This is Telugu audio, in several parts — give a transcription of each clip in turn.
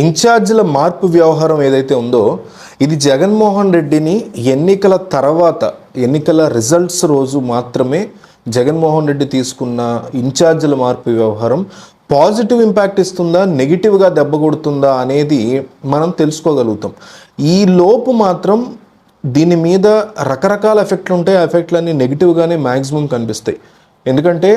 ఇన్ఛార్జీల మార్పు వ్యవహారం ఏదైతే ఉందో ఇది జగన్మోహన్ రెడ్డిని ఎన్నికల తర్వాత ఎన్నికల రిజల్ట్స్ రోజు మాత్రమే జగన్మోహన్ రెడ్డి తీసుకున్న ఇన్ఛార్జీల మార్పు వ్యవహారం పాజిటివ్ ఇంపాక్ట్ ఇస్తుందా నెగిటివ్గా దెబ్బ కొడుతుందా అనేది మనం తెలుసుకోగలుగుతాం. ఈ లోపు మాత్రం దీని మీద రకరకాల ఎఫెక్ట్లు ఉంటాయి. ఆ ఎఫెక్ట్లన్నీ నెగిటివ్గానే మ్యాక్సిమం కనిపిస్తాయి. ఎందుకంటే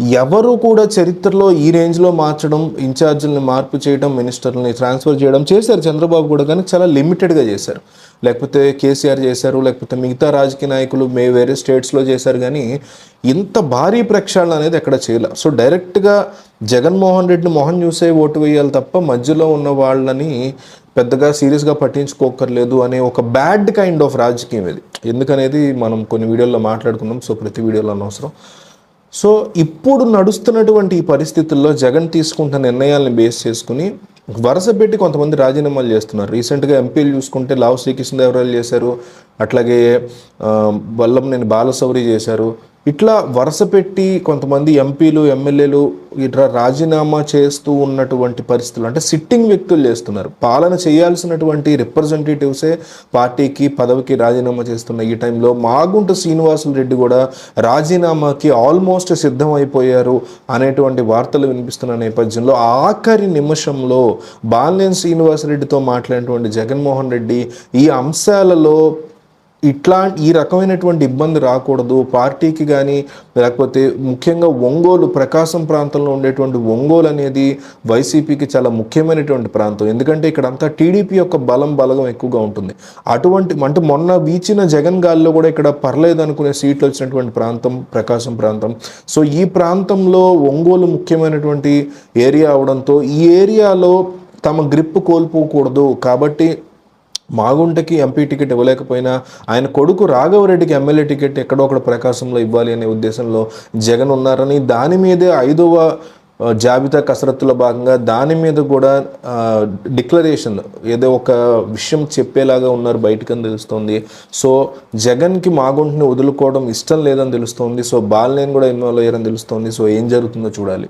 ఎవరు కూడా చరిత్రలో ఈ రేంజ్లో మార్చడం ఇన్ఛార్జీలని మార్పు చేయడం మినిస్టర్లని ట్రాన్స్ఫర్ చేయడం చేశారు. చంద్రబాబు కూడా కానీ చాలా లిమిటెడ్గా చేశారు. లేకపోతే కేసీఆర్ చేశారు లేకపోతే మిగతా రాజకీయ నాయకులు మే వేరే స్టేట్స్లో చేశారు. కానీ ఇంత భారీ ప్రక్షాళన అనేది ఎక్కడ చేయలే? సో డైరెక్ట్గా జగన్మోహన్ రెడ్డిని మొహం చూసే ఓటు వేయాలి తప్ప మధ్యలో ఉన్న వాళ్ళని పెద్దగా సీరియస్గా పట్టించుకోకర్లేదు అనే ఒక బ్యాడ్ కైండ్ ఆఫ్ రాజకీయం ఇది. ఎందుకనేది మనం కొన్ని వీడియోల్లో మాట్లాడుకున్నాం. సో ప్రతి వీడియోలో అనవసరం. సో ఇప్పుడు నడుస్తున్నటువంటి ఈ పరిస్థితుల్లో జగన్ తీసుకుంటున్న నిర్ణయాలను బేస్ చేసుకుని వరుస పెట్టి కొంతమంది రాజీనామాలు చేస్తున్నారు. రీసెంట్గా ఎంపీలు చూసుకుంటే లావు శ్రీకృష్ణదేవరాయలు చేశారు. అట్లాగే ఆ, వల్లంనేని బాలసౌరి చేశారు. ఇట్లా వరుస పెట్టి కొంతమంది ఎంపీలు ఎమ్మెల్యేలు ఇట్లా రాజీనామా చేస్తూ ఉన్నటువంటి పరిస్థితులు అంటే సిట్టింగ్ వ్యక్తులు చేస్తున్నారు. పాలన చేయాల్సినటువంటి రిప్రజెంటేటివ్సే పార్టీకి పదవికి రాజీనామా చేస్తున్న ఈ టైంలో మాగుంట శ్రీనివాసులు రెడ్డి కూడా రాజీనామాకి ఆల్మోస్ట్ సిద్ధమైపోయారు అనేటువంటి వార్తలు వినిపిస్తున్న నేపథ్యంలో ఆఖరి నిమిషంలో బాలినేని శ్రీనివాసరెడ్డితో మాట్లాడినటువంటి జగన్మోహన్ రెడ్డి ఈ అంశాలలో ఇట్లా ఈ రకమైనటువంటి ఇబ్బంది రాకూడదు. పార్టీకి కానీ లేకపోతే ముఖ్యంగా ఒంగోలు ప్రకాశం ప్రాంతంలో ఉండేటువంటి ఒంగోలు అనేది వైసీపీకి చాలా ముఖ్యమైనటువంటి ప్రాంతం. ఎందుకంటే ఇక్కడ అంతా టీడీపీ యొక్క బలం బలగం ఎక్కువగా ఉంటుంది. అటువంటి అంటే మొన్న వీచిన జగన్ గాల్లో కూడా ఇక్కడ పర్లేదు అనుకునే సీట్లు వచ్చినటువంటి ప్రాంతం ప్రకాశం ప్రాంతం. సో ఈ ప్రాంతంలో ఒంగోలు ముఖ్యమైనటువంటి ఏరియా అవడంతో ఈ ఏరియాలో తమ గ్రిప్ కోల్పోకూడదు. కాబట్టి మాగుంటకి ఎంపీ టికెట్ ఇవ్వలేకపోయినా ఆయన కొడుకు రాఘవరెడ్డికి ఎమ్మెల్యే టికెట్ ఎక్కడో ఒకటి ప్రకాశంలో ఇవ్వాలి అనే ఉద్దేశంలో జగన్ ఉన్నారని దాని మీదే ఐదవ జాబితా కసరత్తులో భాగంగా దాని మీద కూడా డిక్లరేషన్ ఏదో ఒక విషయం చెప్పేలాగా ఉన్నారు బయటకని తెలుస్తోంది. సో జగన్కి మాగుంటుని వదులుకోవడం ఇష్టం లేదని తెలుస్తోంది. సో బాలనేని కూడా ఇన్వాల్వ్ అయ్యారని తెలుస్తోంది. సో ఏం జరుగుతుందో చూడాలి.